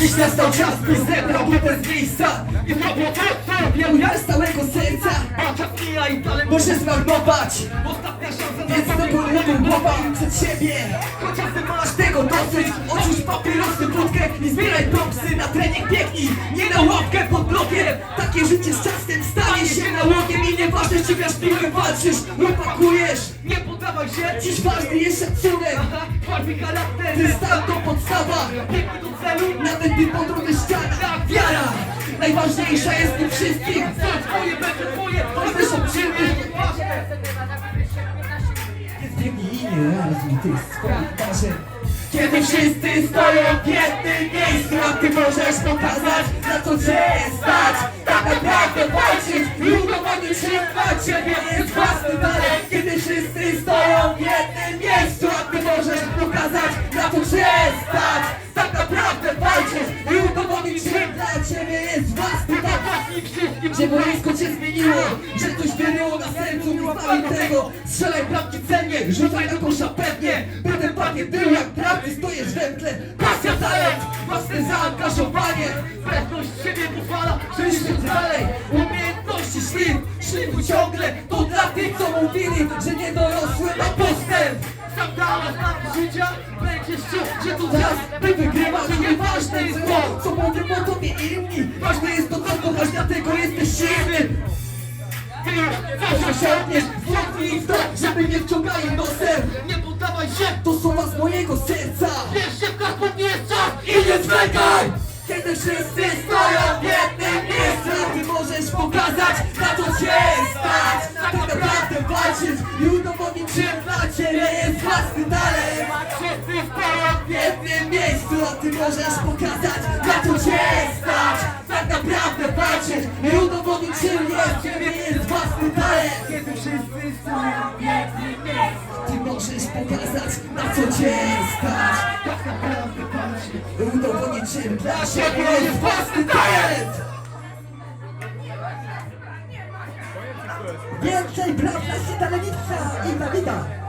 Dziś nastał czas, by zebrał te z miejsca I to było to, co robię ja z całego serca. A czas mija i dalej muszę zmarnować. Ostatnia szansa Więc znowu lewy głowa przed siebie. Chociaż ty masz tego dosyć. Odrzuć papierosy, wódkę i zbieraj propsy Na trening. Biegnij, nie na łapkę pod blokiem. Takie życie z czasem stanie się nałogiem I nieważne czy wiesz piłkę walczysz lub pakujesz Nie poddawaj się, dziś ważny jest szacunek Ważny charakter, dystans to podstawa Biegły do celu, nawet gdy po drodze ściana Wiara, najważniejsza jest w tym wszystkim. Co twoje, będzie twoje, są czyny jest biegnij i nie realizuj tych marzeń Kiedy wszyscy stoją w jednym miejscu A ty możesz pokazać, na co cię stać. Tak naprawdę walczyć i udowodnić, że dla ciebie jest własny talent. Kiedy wszyscy stoją w jednym pokazać, na co cię stać Tak naprawdę walczyć i udowodnić, że dla ciebie jest własny talent że boisko cię zmieniło Że coś wyrbyło na sercu. Nie tego Strzelaj bramki cennie Rzucaj na kosza pewnie. Potem padnie tył jak prawdy Stoisz we tle Pasja, talent Własne zaangażowanie. Pewność siebie pozwala Że iść dalej. Umiejętności szli Szli ciągle. To dla tych co mówili Że nie dorosły na postęp Sam dalej. Życia Będziesz czuł, że to czas By wygrywać Nieważne jest to Co mówią o tobie inni. Ważne jest to co kochasz Dlatego jesteś silny. Coś osiągniesz Włąknij w to Żeby nie wciągali nosem Nie poddawaj się. To słowa z mojego serca. Wiesz, że w każdym nie jest czas I nie zwlekaj. Kiedy wszyscy stoją w jednym miejscu Ty możesz pokazać, na co cię Wszyscy w jednym miejscu ty możesz pokazać, na co cię stać. Tak naprawdę walczyć i udowodnić, że jest ciebie jest własny talent. Kiedy wszyscy stoją w jednym miejscu Ty możesz pokazać, na co cię stać. Tak naprawdę walczyć i udowodnić, że dla ciebie jest własny talent. Więcej braw Sita Lewica i Dawida.